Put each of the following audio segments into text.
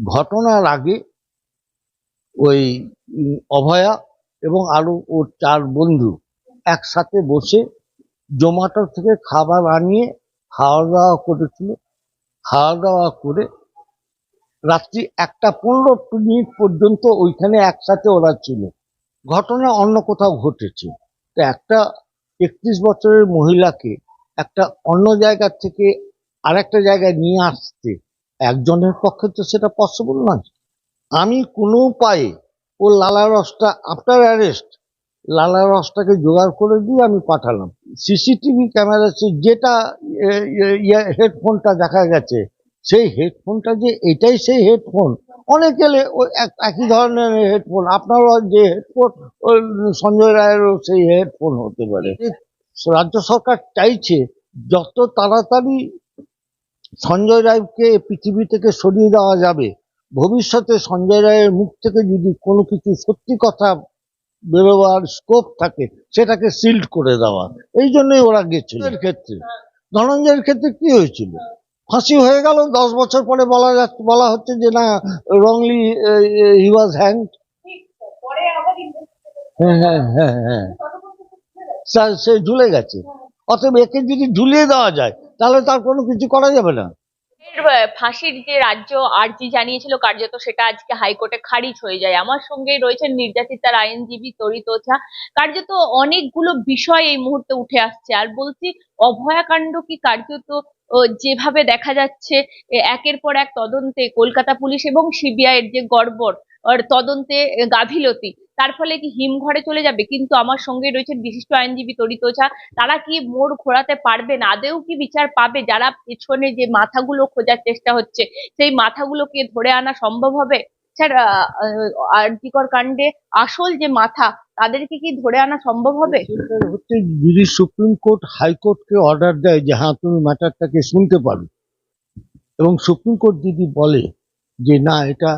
ঘটনার আগে ওই অভয়া এবং আরও ওর চার বন্ধু একসাথে বসে জোম্যাটো থেকে খাবার আনিয়ে খাওয়া দাওয়া করেছিল। খাওয়া দাওয়া করে রাত্রি একটা পনেরো মিনিট পর্যন্ত ওইখানে একসাথে ওরা ছিল। ঘটনা অন্য কোথাও ঘটেছে। তো একটা একত্রিশ বছরের মহিলাকে একটা অন্য জায়গা থেকে আরেকটা জায়গায় নিয়ে আসতে একজনের পক্ষে তো সেটা পসিবল নয়। আমি কোনো উপায়ে ও লালা রসটা আফটার অ্যারেস্ট লালা রসটাকে জোগাড় করে দিয়ে আমি পাঠালাম। সিসিটিভি ক্যামেরাতে যেটা হেডফোনটা দেখা গেছে সেই হেডফোনটা যে এটাই সেই হেডফোন অনেকে একই ধরনের হেডফোন আপনারও যে হেডফোন সঞ্জয় রায়েরও সেই হেডফোন হতে পারে। রাজ্য সরকার চাইছে যত তাড়াতাড়ি সঞ্জয় রায়কে পৃথিবী থেকে সরিয়ে দেওয়া যাবে। ভবিষ্যতে সঞ্জয় রায়ের মুখ থেকে যদি কোনো কিছু সত্যি কথা বেরোবার স্কোপ থাকে সেটাকে সিল্ড করে দেওয়া। এই জন্যই ওরা গেছিল। এর ক্ষেত্রে। ধনঞ্জয়ের ক্ষেত্রে কি হয়েছিল? ফাঁসি হয়ে গেল দশ বছর পরে বলা যাচ্ছে বলা হচ্ছে যে না রংলি হি ওয়াজ হ্যাংড হ্যাঁ হ্যাঁ হ্যাঁ হ্যাঁ সে- সে ঝুলে গেছে। অতএব একে যদি ঝুলিয়ে দেওয়া যায় তাহলে তার কোনো কিছু করা যাবে না। ফাঁসির যে রাজ্য আর্জি জানিয়েছিল কার্যত সেটা আজকে হাইকোর্টে খারিজ হয়ে যায়। আমার সঙ্গে রয়েছেন নির্যাতিতার আইনজীবী তরিত ওঝা কার্যত অনেকগুলো বিষয় এই মুহূর্তে উঠে আসছে। আর বলছি, অভয়াকাণ্ড কি কার্যত যেভাবে দেখা যাচ্ছে একের পর এক তদন্তে কলকাতা পুলিশ এবং সিবিআই এর যে গড়বড় তদন্তে গাফিলতি তার ফলে কি হিমঘরে চলে যাবে? কিন্তু আমার সঙ্গে রয়েছেন বিশিষ্ট আইনজীবী তরিত ওঝা তারা কি মোড় ঘোরাতে পারবেন আদেও কি বিচার পাবে? যারা পেছনে যে মাথাগুলো খোঁজার চেষ্টা হচ্ছে, সেই মাথাগুলোকে ধরে আনা সম্ভব হবে? স্যার আরজিকর কাণ্ডে আসল যে মাথা, তাদেরকে কি ধরে আনা সম্ভব হবে? হচ্ছে যদি সুপ্রিম কোর্ট হাইকোর্টকে অর্ডার দেয় যে হ্যাঁ তুমি ম্যাটারটাকে শুনতে পারো এবং সুপ্রিম কোর্ট যদি বলে যে, না, এটা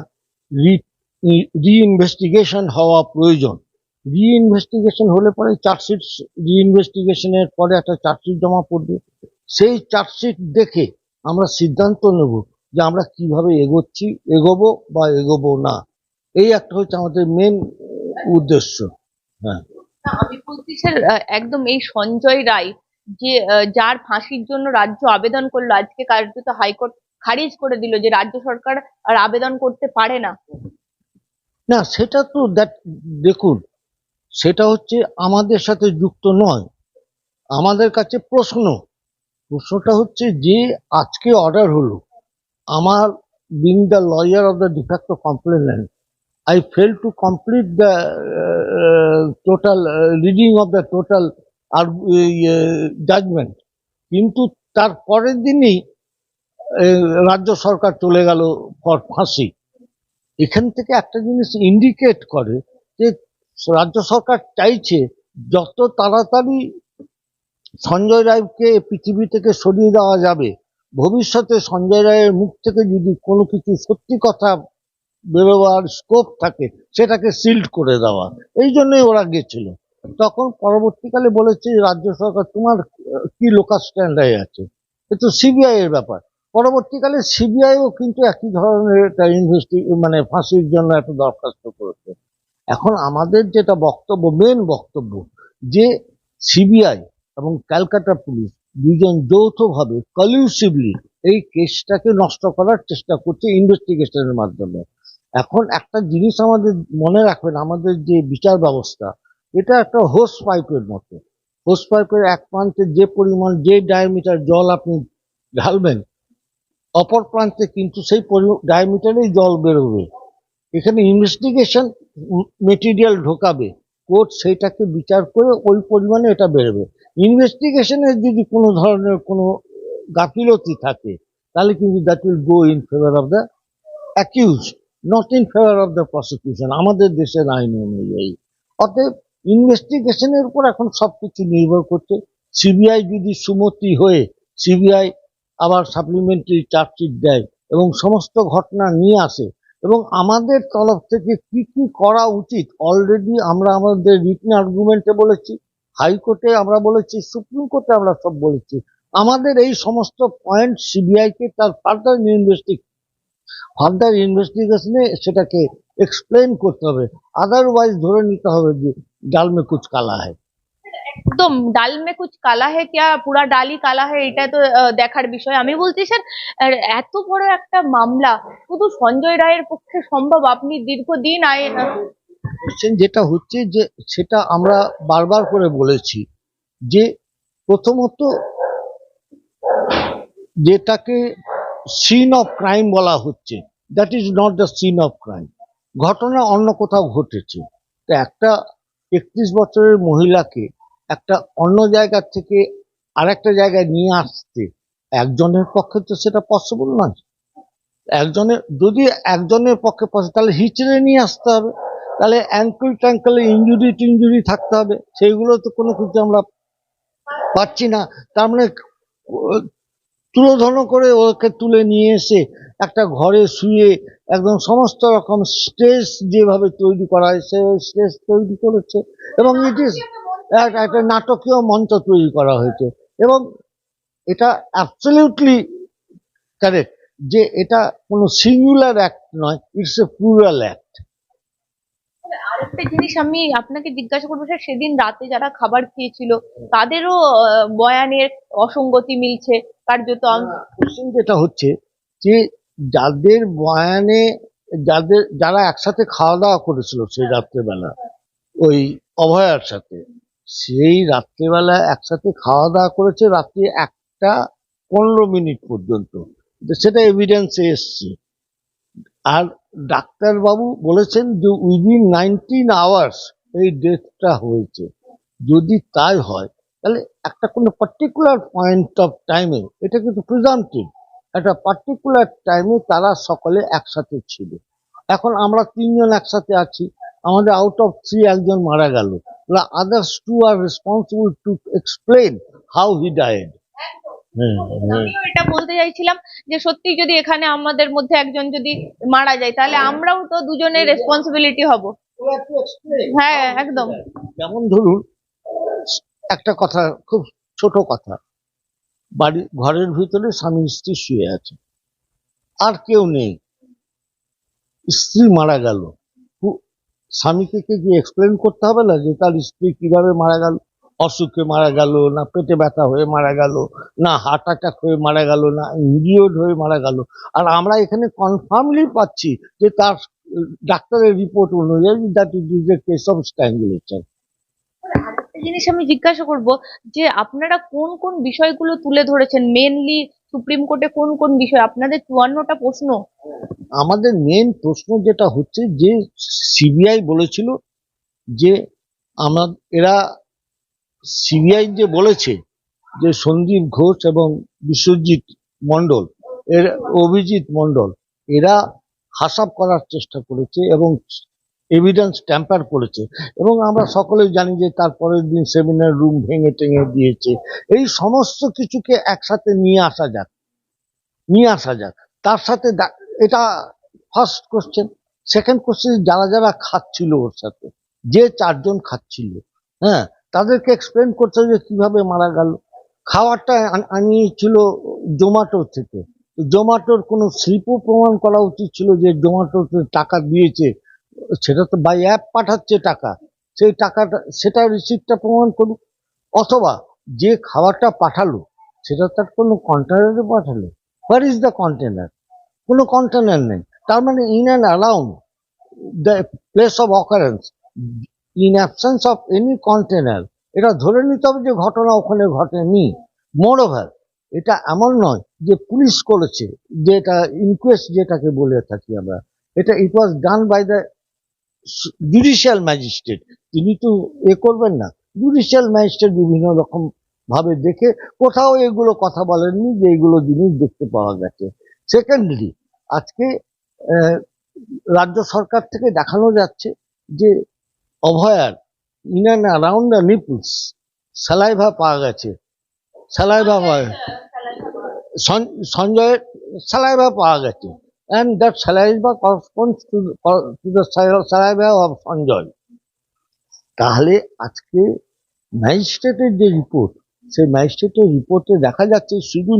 রিইনভেস্টিগেশন হওয়া প্রয়োজন। রিইনভেস্টিগেশন হলে পরে চার্জশিট রিইনভেস্টিগেশনের পরে একটা চার্জশিট জমা পড়বে। সেই চার্জশিট দেখে আমরা সিদ্ধান্ত নেব যে আমরা কীভাবে এগোচ্ছি, এগোবো বা এগোবো না। এই একটা হচ্ছে আমাদের মেন উদ্দেশ্য। হ্যাঁ। আমি বলছি স্যার একদম এই সঞ্জয় রায় যে যার ফাঁসির জন্য রাজ্য আবেদন করল, আজকে কার্যত হাইকোর্ট খারিজ করে দিল যে রাজ্য সরকার আর আবেদন করতে পারে না। না, সেটা তো দেখ- দেখুন, সেটা হচ্ছে আমাদের সাথে যুক্ত নয়, আমাদের কাছে প্রশ্ন। প্রশ্নটা হচ্ছে যে, আজকে অর্ডার হলো, আমার being the lawyer of the de facto complainant I fail to complete the total reading of the total R judgement কিন্তু তার পরের দিনই রাজ্য সরকার চলে গেল ফর ফাঁসি। এখান থেকে একটা জিনিস ইন্ডিকেট করে যে রাজ্য সরকার চাইছে যত তাড়াতাড়ি সঞ্জয় রায়কে পৃথিবী থেকে সরিয়ে দেওয়া যাবে, ভবিষ্যতে সঞ্জয় রায়ের মুখ থেকে যদি কোনো কিছু সত্যি কথা বেরোবার স্কোপ থাকে, সেটাকে সিল্ড করে দেওয়া। এই জন্যই ওরা গেছিল। তখন পরবর্তীকালে বলেছে, রাজ্য সরকার, তোমার কি লোকাল স্ট্যান্ডার্ড আছে? এ তো সিবিআই এর ব্যাপার। পরবর্তীকালে সিবিআইও কিন্তু একই ধরনের একটা ইনভেস্টি মানে ফাঁসির জন্য একটা দরখাস্ত করেছে। এখন আমাদের যেটা বক্তব্য মেন বক্তব্য, যে সিবিআই এবং ক্যালকাটা পুলিশ দুজন যৌথভাবে কলিউসিভলি এই কেসটাকে নষ্ট করার চেষ্টা করছে ইনভেস্টিগেশনের মাধ্যমে। এখন একটা জিনিস আমাদের মনে রাখবেন, আমাদের যে বিচার ব্যবস্থা, এটা একটা হোস পাইপের মতো। হোস পাইপের এক প্রান্তে যে পরিমাণ, যে ডায়ামিটার জল আপনি ঢালবেন অপর প্রান্তে কিন্তু সেই ডায়ামিটারেই জল বেরোবে। এখানে ইনভেস্টিগেশন মেটেরিয়াল ঢোকাবে। কোর্ট সেইটাকে বিচার করে ওই পরিমাণে এটা বেরোবে। ইনভেস্টিগেশনের যদি কোনো ধরনের কোনো গাফিলতি থাকে, তাহলে কিন্তু that will go in favour of the accused not in favour of the prosecution আমাদের দেশের আইন অনুযায়ী। অতএব ইনভেস্টিগেশনের উপর এখন সবকিছু নির্ভর করছে। সিবিআই যদি সুমতি হয়ে সিবিআই আবার সাপ্লিমেন্টারি চার্জশিট দেয় এবং সমস্ত ঘটনা নিয়ে আসে। এবং আমাদের তরফ থেকে কি কি করা উচিত? অলরেডি আমরা আমাদের রিটেন আর্গুমেন্টে বলেছি হাইকোর্টে আমরা বলেছি সুপ্রিম কোর্টে আমরা সব বলেছি। আমাদের এই সমস্ত পয়েন্ট সিবিআইকে তার ফার্দার ইনভেস্টিগ ফার্দার ইনভেস্টিগেশনে সেটাকে এক্সপ্লেন করতে হবে। আদারওয়াইজ ধরে নিতে হবে যে ডাল মে কুচ কালা হয়। একদম। ডাল মে কুচ কালা হে ক্যা পুরা ডালই কালা হে এটা তো দেখার বিষয়। আমি বলছি, স্যার এত বড় একটা মামলা, শুধু সঞ্জয় রায়ের পক্ষে সম্ভব? আপনি দীর্ঘদিন আয় কোশ্চেন যেটা হচ্ছে যে, সেটা আমরা বারবার করে বলেছি যে, প্রথমত যেটাকে সিন অফ ক্রাইম বলা হচ্ছে that is not the scene of crime ঘটনা অন্য কোথাও ঘটেছে। তো একটা একত্রিশ বছরের মহিলাকে একটা অন্য জায়গা থেকে আরেকটা জায়গায় নিয়ে আসতে। একজনের পক্ষে তো সেটা পসিবল নয়। একজনের, যদি একজনের পক্ষে পসিবল তাহলে হিচড়ে নিয়ে আসতে হবে। তাহলে অ্যাঙ্কল ট্যাঙ্কলে ইঞ্জুরি টিঞ্জুরি থাকতে হবে। সেইগুলো তো কোনো কিছু আমরা পাচ্ছি না। তার মানে তুলোধন করে ওকে তুলে নিয়ে এসে একটা ঘরে শুয়ে একদম সমস্ত রকম স্ট্রেস যেভাবে তৈরি করা হয়, সে স্ট্রেস তৈরি করেছে। এবং ইট ইজ একটা নাটকীয় মঞ্চ তৈরি করা হয়েছে। এবং এটা অ্যাবসলিউটলি কারেক্ট যে এটা কোনো সিঙ্গুলার অ্যাক্ট নয় ইটস এ প্লুরাল অ্যাক্ট আরেকটা জিনিস আমি আপনাকে জিজ্ঞাসা করব স্যার সেদিন রাতে যারা খাবার খেয়েছিল তাদেরও বয়ানের অসঙ্গতি মিলছে। কার্যত যেটা হচ্ছে যে যাদের বয়ানে যাদের যারা একসাথে খাওয়া দাওয়া করেছিল সেই রাত্রেবেলা ওই অভয়ার সাথে সেই রাত্রেবেলা একসাথে খাওয়া দাওয়া করেছে রাত্রি একটা পনেরো মিনিট পর্যন্ত। সেটা এভিডেন্সে এসছে। আর ডাক্তারবাবু বলেছেন যে উইদিন নাইনটিন আওয়ার্স এই ডেথটা হয়েছে। যদি তাই হয়, তাহলে একটা কোনো পার্টিকুলার পয়েন্ট অফ টাইমে এটা কিন্তু প্রিজামটিভ একটা পার্টিকুলার টাইমে তারা সকলে একসাথে ছিল। এখন আমরা তিনজন একসাথে আছি আমাদের আউট অফ থ্রি একজন মারা গেল। Others too are responsible to explain how he died হ্যাঁ হ্যাঁ। এটা বলতে চাইছিলাম যে সত্যি যদি এখানে আমাদের মধ্যে একজন যদি মারা যায় তাহলে আমরাও তো দুজনের রেসপন্সিবিলিটি হব। হ্যাঁ একদম। যেমন ধরুন একটা কথা খুব ছোট কথা। বাড়ি ঘরের ভিতরে স্বামী স্ত্রী শুয়ে আছে। আর কেউ নেই। স্ত্রী মারা গেল। স্বামীকে কি এক্সপ্লেন করতে হবে না যে তার স্ত্রী কীভাবে মারা গেল? অসুখে মারা গেল, না পেটে ব্যথা হয়ে মারা গেল, না হার্ট অ্যাটাক হয়ে মারা গেল, না ইঞ্জিওর্ড হয়ে মারা গেল। আর আমরা এখানে কনফার্মলি পাচ্ছি যে তার, ডাক্তারের রিপোর্ট অনুযায়ী that it is a case of strangulation জিনিস আমি জিজ্ঞাসা করব যে আপনারা কোন কোন বিষয়গুলো তুলে ধরেছেন? মেনলি সুপ্রিম কোর্টে কোন কোন বিষয়? আপনাদের চুয়ান্নটা প্রশ্ন। আমাদের মেন প্রশ্ন যেটা হচ্ছে যে সিবিআই বলেছিল যে আমার, এরা সিবিআই যে বলেছে যে সন্দীপ ঘোষ এবং বিশ্বজিৎ মণ্ডল, এর অভিজিৎ মণ্ডল, এরা হাসাব করার চেষ্টা করেছে এবং এভিডেন্স ট্যাম্পার করেছে। এবং আমরা সকলেই জানি যে তারপরের দিন সেমিনার রুম ভেঙে টেঙে দিয়েছে। এই সমস্ত কিছুকে একসাথে নিয়ে আসা যাক। নিয়ে আসা যাক। তার সাথে এটা ফার্স্ট কোশ্চেন সেকেন্ড কোশ্চেন যারা যারা খাচ্ছিল ওর সাথে, যে চারজন খাচ্ছিল হ্যাঁ তাদেরকে এক্সপ্লেন করতে যে কীভাবে মারা গেল। আন- আনিয়েছিল জোম্যাটো থেকে। জোম্যাটোর কোনো শিল্প প্রমাণ করা উচিত ছিল যে জোম্যাটোতে টাকা দিয়েছে। সেটা তো বাই অ্যাপ পাঠাচ্ছে টাকা। সেই টাকাটা, সেটা রিসিপ্টটা প্রমাণ করুক। অথবা যে খাবারটা পাঠালো, সেটা তার কোনো কন্টেনারে পাঠালো। হোয়ার ইজ দ্য কন্টেনার কোনো কন্টেনার নেই। তার মানে in and around the place of occurrence in absence of any container এটা ধরে নিতে হবে যে ঘটনা ওখানে ঘটেনি। মোর ওভার এটা এমন নয় যে পুলিশ করেছে যে এটা ইনকোয়েস্ট যেটাকে বলে থাকি আমরা। এটা it was done by the judicial magistrate তিনি তো এ করবেন না। জুডিশিয়াল ম্যাজিস্ট্রেট বিভিন্ন রকম ভাবে দেখে কোথাও এগুলো কথা বলেননি যে এগুলো জিনিস দেখতে পাওয়া গেছে। সেকেন্ডলি আজকে রাজ্য সরকার থেকে দেখানো যাচ্ছে যে অভয়ার in and around the nipples saliva পাওয়া গেছে। স্যালাইভা পাওয়া সঞ্জয়ের স্যালাইভা পাওয়া গেছে। And that saliva corresponds to to the saliva of Sanjay তাহলে আজকে ম্যাজিস্ট্রেটের যে রিপোর্ট সেই ম্যাজিস্ট্রেটের রিপোর্টে দেখা যাচ্ছে শুধু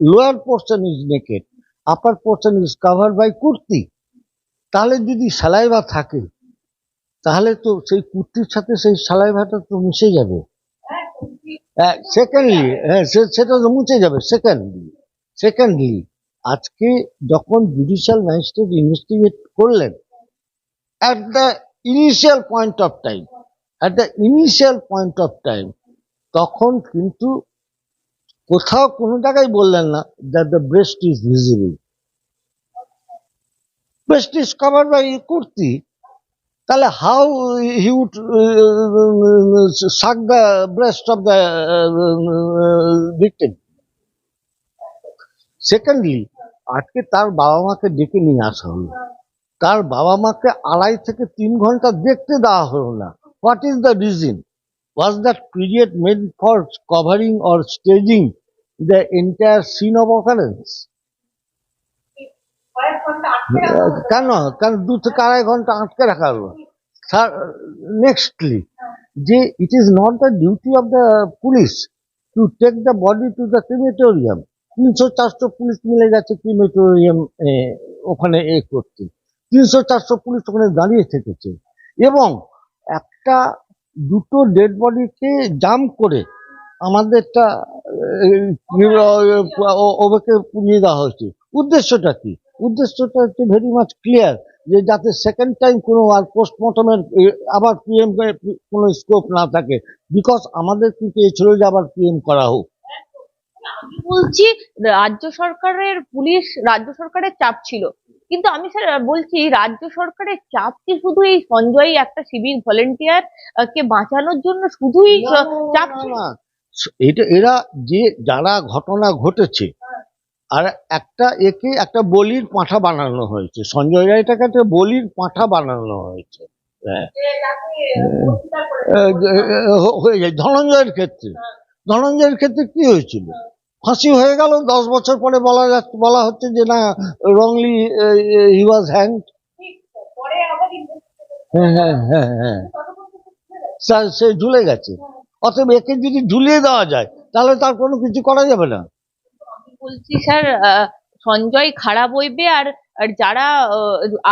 lower portion is naked upper portion is cover by kurti তাহলে যদি সালাইভা থাকে তাহলে তো সেই কুর্তির সাথে সেই সালাইভাটা তো মিশে যাবে। সেকেন্ডলি হ্যাঁ সে- সেটা তো মুছে যাবে সেকেন্ডলি সেকেন্ডলি আজকে যখন জুডিশিয়াল ম্যাজিস্ট্রেট ইনভেস্টিগেট করলেন at the initial point of time at the initial point of time তখন কিন্তু কোথাও কোনো জায়গায় বললেন না that the breast is visible breast is cover by kurti, তাহলে how he would suck the breast of the victim secondly আজকে তার বাবা মাকে ডেকে নিয়ে আসা হলো। তার বাবা মাকে আড়াই থেকে তিন ঘণ্টা দেখতে দেওয়া হলো না। What is the reason was that period made for covering or staging the entire scene of occurrence কেন? কেন দু থেকে আড়াই ঘণ্টা আটকে রাখা হলো? নেক্সটলি যে it is not the duty of the police to take the body to the crematorium তিনশো চারশো পুলিশ মিলে গেছে ক্রিমেটোরিয়াম ওখানে এ করতে। তিনশো চারশো পুলিশ ওখানে দাঁড়িয়ে থেকেছে। এবং একটা দুটো ডেড বডিকে জাম করে আমাদেরটা ওকে পুড়িয়ে দেওয়া হয়েছে। উদ্দেশ্যটা কি? উদ্দেশ্যটা হচ্ছে ভেরি মাচ ক্লিয়ার যে যাতে সেকেন্ড টাইম কোনো আর পোস্টমর্টমের আবার পিএম কোনো স্কোপ না থাকে। বিকজ আমাদের কিন্তু এই ছিল যে আবার পিএম করা হোক। আমি বলছি রাজ্য সরকারের পুলিশ রাজ্য সরকারের চাপ ছিল। কিন্তু আমি স্যার বলছি রাজ্য সরকারের চাপ কি শুধু এই সঞ্জয় একটা সিভিক ভলেন্টিয়ার কে বাঁচানোর জন্য শুধুই চাপ ছিল? এটা এরা যে যারা ঘটনা ঘটেছে আর একটা একে একটা বলির পাঁঠা বানানো হয়েছে। সঞ্জয় রায়টাকে একটা বলির পাঁঠা বানানো হয়েছে। হ্যাঁ। আহ, হয়ে যায়। ধনঞ্জয়ের ক্ষেত্রে। ধনঞ্জয়ের ক্ষেত্রে কি হয়েছিল? ফাঁসি হয়ে গেল দশ বছর পরে বলা যাচ্ছে বলা হচ্ছে যে না রংলি হি ওয়াজ হ্যাঁ হ্যাঁ হ্যাঁ হ্যাঁ। স্যার, সে ঝুলে গেছে। অতএব একে যদি ঝুলিয়ে দেওয়া যায় তাহলে তার কোনো কিছু করা যাবে না। বলছি স্যার সঞ্জয় খারাপ বইবে আর আর যারা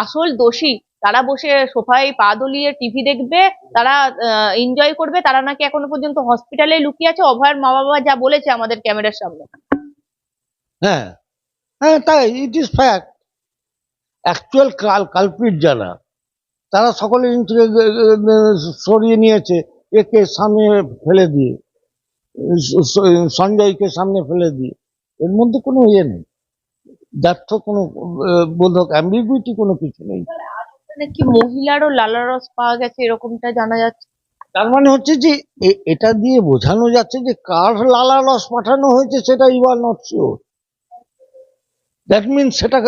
আসল দোষী তারা বসে সোফায় পা দলিয়ে টিভি দেখবে, তারা এনজয় করবে, তারা নাকি এখনও পর্যন্ত হসপিটালে লুকিয়ে আছে, অভয়ের মা বাবা যা বলেছে আমাদের ক্যামেরার সামনে। হ্যাঁ হ্যাঁ তাই ইট ইজ ফ্যাক্ট অ্যাকচুয়াল কাল কালপিট জানা তারা সকলে সরিয়ে নিয়েছে, একে সামনে ফেলে দিয়ে সঞ্জয়কে সামনে ফেলে দিয়ে। এর মধ্যে কোনো ইয়ে নেই। ব্যর্থ কোনো বোধক অ্যাম্বিগুইটি কোনো কিছু নেই। নাকি মহিলারও লালারস পাওয়া গেছে এরকমটা জানা যাচ্ছে? তার মানে হচ্ছে যে এটা দিয়ে বোঝানো যাচ্ছে যে কার লালা রস পাঠানো হয়েছে সেটা you not sure that mean সেটা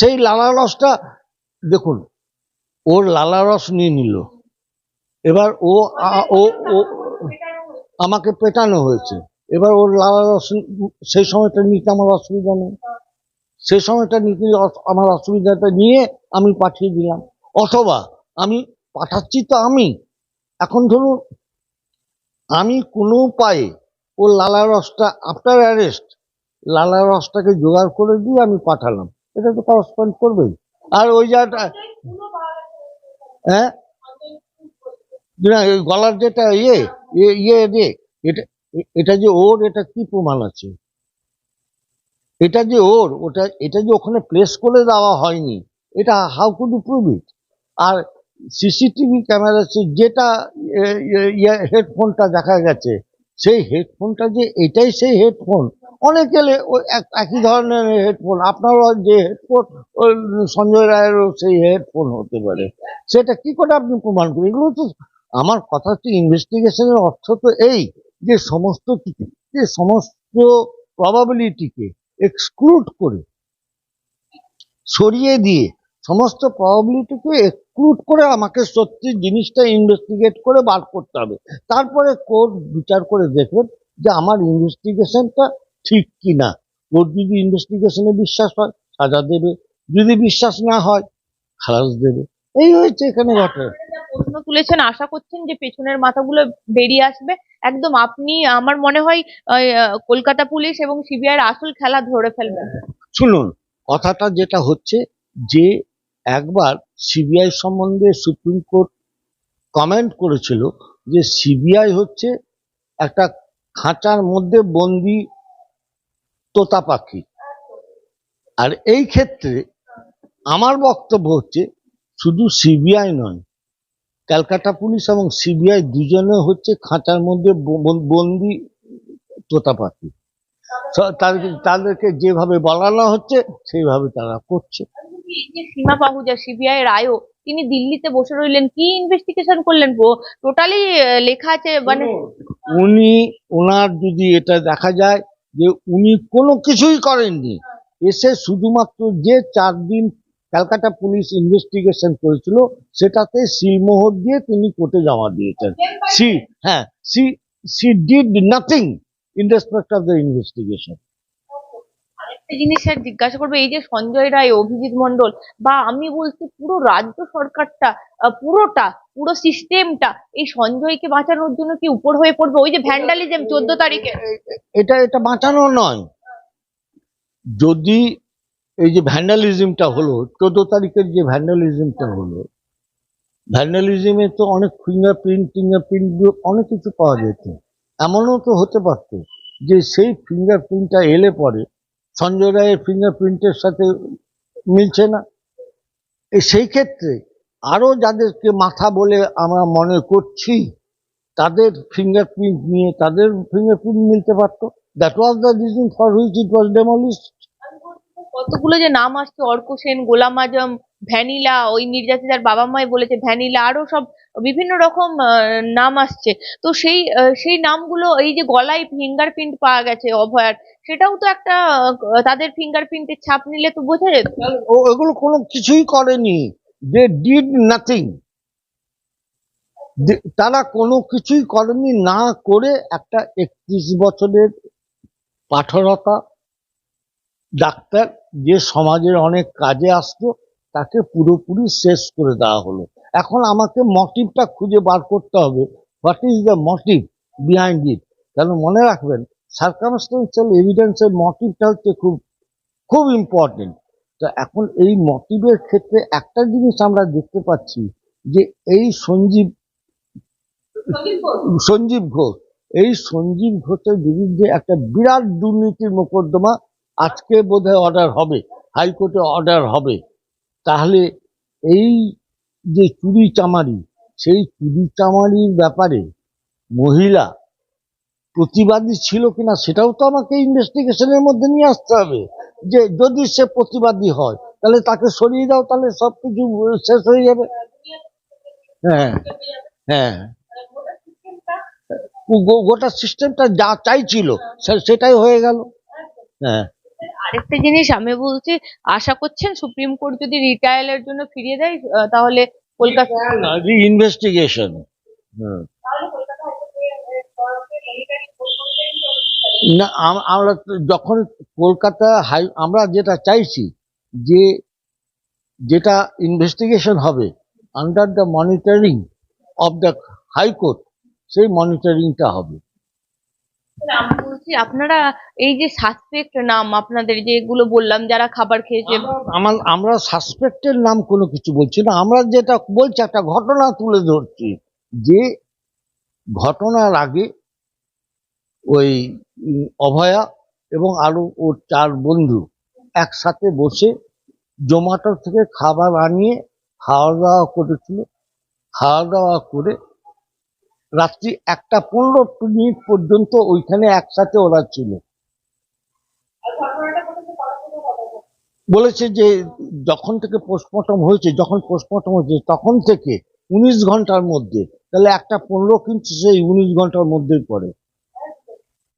সেই লালা রসটা, দেখুন, ওর লালা রস নিয়ে নিল। এবার ও ও আমাকে পেটানো হয়েছে। এবার ওর লালা রস, সেই সময়টা নিতে আমার অসুবিধা নেই সেই সময়টা নিতে আমার অসুবিধাটা নিয়ে আমি পাঠিয়ে দিলাম। অথবা আমি পাঠাচ্ছি তো আমি। এখন ধরুন, আমি কোনো উপায়ে ও লালা রসটা আফটার অ্যারেস্ট লালা রসটাকে জোগাড় করে দিয়ে আমি পাঠালাম। এটা তো করসপন্ড করবেই। আর ওই জায়গাটা হ্যাঁ? না গলার যেটা ইয়ে ইয়ে- ইয়ে রে এটা এটা যে ওর, এটা কি প্রমাণ আছে? এটা যে ওর, ওটা, এটা যে ওখানে প্লেস করে দেওয়া হয়নি, এটা how could you prove it R CCTV camera যেটা হেডফোনটা দেখা গেছে, সেই হেডফোনটা যে এটাই সেই হেডফোন অনেকে একই ধরনের হেডফোন আপনারও যে হেডফোন সঞ্জয় রায়েরও সেই হেডফোন হতে পারে। সেটা কি করে আপনি প্রমাণ করবেন? এগুলো তো, আমার কথা হচ্ছে ইনভেস্টিগেশনের অর্থ তো এই, যে সমস্ত যে সমস্ত প্রবাবিলিটিকে এক্সক্লুড করে, সরিয়ে দিয়ে সমস্ত প্রবাবিলিটিকে এক্সক্লুড করে আমাকে সত্যি জিনিসটা ইনভেস্টিগেট করে বার করতে হবে। তারপরে কোর্ট বিচার করে দেখবেন যে আমার ইনভেস্টিগেশনটা ঠিক কি না কোর্ট যদি ইনভেস্টিগেশনে বিশ্বাস হয়, সাজা দেবে। যদি বিশ্বাস না হয়, খালাস দেবে। এই হয়েছে এখানে ঘটনা। প্রশ্ন তুলেছেন, আশা করছেন যে পেছনের মাথাগুলো বেরিয়ে আসবে। একদম আপনি, আমার মনে হয় কলকাতা পুলিশ এবং সিবিআই আসল খেলা ধরে ফেলবেন। শুনুন, কথাটা যেটা হচ্ছে যে, একবার সিবিআই সম্বন্ধে সুপ্রিম কোর্ট কমেন্ট করেছিল যে, সিবিআই হচ্ছে একটা খাঁচার মধ্যে বন্দি তোতা পাখি। আর এই ক্ষেত্রে আমার বক্তব্য হচ্ছে, শুধু সিবিআই নয় ক্যালকাটা পুলিশ এবং সিবিআই দুজনে হচ্ছে খাঁচার মধ্যে বন্দি তোতা পাখি তাদেরকে তাদেরকে যেভাবে বলানো হচ্ছে সেইভাবে তারা করছে। সীমা পাহুজা সিবিআই রায়ও তিনি দিল্লিতে বসে রইলেন কি ইনভেস্টিগেশন করলেন টোটালি লেখা আছে মানে উনি ওনার যদি এটা দেখা যায় যে উনি কোনো কিছুই করেননি। এসে শুধুমাত্র যে চার দিন ক্যালকাটা পুলিশ ইনভেস্টিগেশন করেছিল সেটাতে সিলমোহর দিয়ে তিনি কোর্টে জমা দিয়েছেন। সি হ্যাঁ she she did nothing in respect of the investigation একটা জিনিস স্যার জিজ্ঞাসা করব এই যে সঞ্জয় রায় অভিজিৎ মন্ডল বা আমি বলছি পুরো রাজ্য সরকারটা পুরোটা পুরো সিস্টেমটা এই সঞ্জয়কে বাঁচানোর জন্য কি উপর হয়ে পড়বে? ওই যে ভ্যান্ডালিজম চোদ্দ তারিখে। এটা এটা বাঁচানো নয়। যদি এই যে ভ্যান্ডালিজমটা হলো, চোদ্দ তারিখের যে ভ্যান্ডালিজমটা হলো ভ্যান্ডালিজমে তো অনেক ফিঙ্গারপ্রিন্ট ফিঙ্গারপ্রিন্ট অনেক কিছু পাওয়া যেত। এমনও তো হতে পারতো যে সেই ফিঙ্গারপ্রিন্টটা এলে পরে সঞ্জয় রায়ের ফিঙ্গারপ্রিন্টের সাথে মিলছে না। সেই ক্ষেত্রে আরও যাদেরকে মাথা বলে আমরা মনে করছি, তাদের ফিঙ্গারপ্রিন্ট নিয়ে তাদের ফিঙ্গারপ্রিন্ট মিলতে পারতো। That was the reason for which it was demolish কতগুলো যে নাম আসছে, অর্ক সেন, গোলাম আজম, ভ্যানিলা, ওই নির্যাতিতার বাবা মাই বলেছে ভ্যানিলা, আরও সব বিভিন্ন রকম নাম আসছে। তো সেই সেই নামগুলো, এই যে গলায় ফিঙ্গারপ্রিন্ট পাওয়া গেছে অভয়ার, সেটাও তো একটা তাদের ফিঙ্গারপ্রিন্টের ছাপ নিলে তো বোঝা যেত। ও এগুলো কোনো কিছুই করেনি। দে ডিড নাথিং তারা কোনো কিছুই করেনি না করে একটা একত্রিশ বছরের পাঠরতা, ডাক্তার যে সমাজের অনেক কাজে আসতো, তাকে পুরোপুরি শেষ করে দেওয়া হলো। এখন আমাকে মোটিভটা খুঁজে বার করতে হবে। What is the motive behind it কেন মনে রাখবেন সার্কামস্টেন্সিয়াল এভিডেন্সের মোটিভটা হচ্ছে খুব খুব ইম্পর্টেন্ট তো এখন এই মোটিভের ক্ষেত্রে একটা জিনিস আমরা দেখতে পাচ্ছি যে এই সঞ্জীব সঞ্জীব ঘোষ, এই সঞ্জীব ঘোষের বিরুদ্ধে একটা বিরাট দুর্নীতির মোকদ্দমা আজকে বোধহয় অর্ডার হবে, হাইকোর্টে অর্ডার হবে। তাহলে এই যে চুরি চামারি, সেই চুরি চামারির ব্যাপারে মহিলা প্রতিবাদী ছিল কিনা সেটাও তো আমাকে ইনভেস্টিগেশনের মধ্যে নিয়ে আসতে হবে। যে যদি সে প্রতিবাদী হয়, তাহলে তাকে সরিয়ে দাও, তাহলে সব কিছু শেষ হয়ে যাবে। হ্যাঁ হ্যাঁ। গোটা সিস্টেমটা যা চাইছিল সেটাই হয়ে গেল। হ্যাঁ। আরেকটা জিনিস আমি বলছি, আশা করছেন সুপ্রিম কোর্ট যদি রিট্রায়ালের জন্য ফিরিয়ে দেয় তাহলে কলকাতা ইনভেস্টিগেশন না আম- আমরা যখন কলকাতা হাই, আমরা যেটা চাইছি যে যেটা ইনভেস্টিগেশন হবে under the monitoring of the high court সেই মনিটরিংটা হবে। আমি বলছি আপনারা এই যে সাসপেক্ট নাম আপনাদের যেগুলো বললাম, যারা খাবার খেয়েছে। আমার, আমরা সাসপেক্টের নাম কোনো কিছু বলছি না। আমরা যেটা বলছি, একটা ঘটনা তুলে ধরছি। যে ঘটনার আগে ওই অভয়া এবং আরও ওর চার বন্ধু একসাথে বসে জোম্যাটো থেকে খাবার আনিয়ে খাওয়া দাওয়া করেছিল। খাওয়া দাওয়া করে রাত্রি একটা পনেরো মিনিট পর্যন্ত ওইখানে একসাথে ওরা ছিল। বলেছে যে যখন থেকে পোস্টমর্টম হয়েছে, যখন পোস্টমর্টম হয়েছে, তখন থেকে উনিশ ঘণ্টার মধ্যে। তাহলে একটা পনেরো কিন্তু সেই উনিশ ঘণ্টার মধ্যেই পড়ে।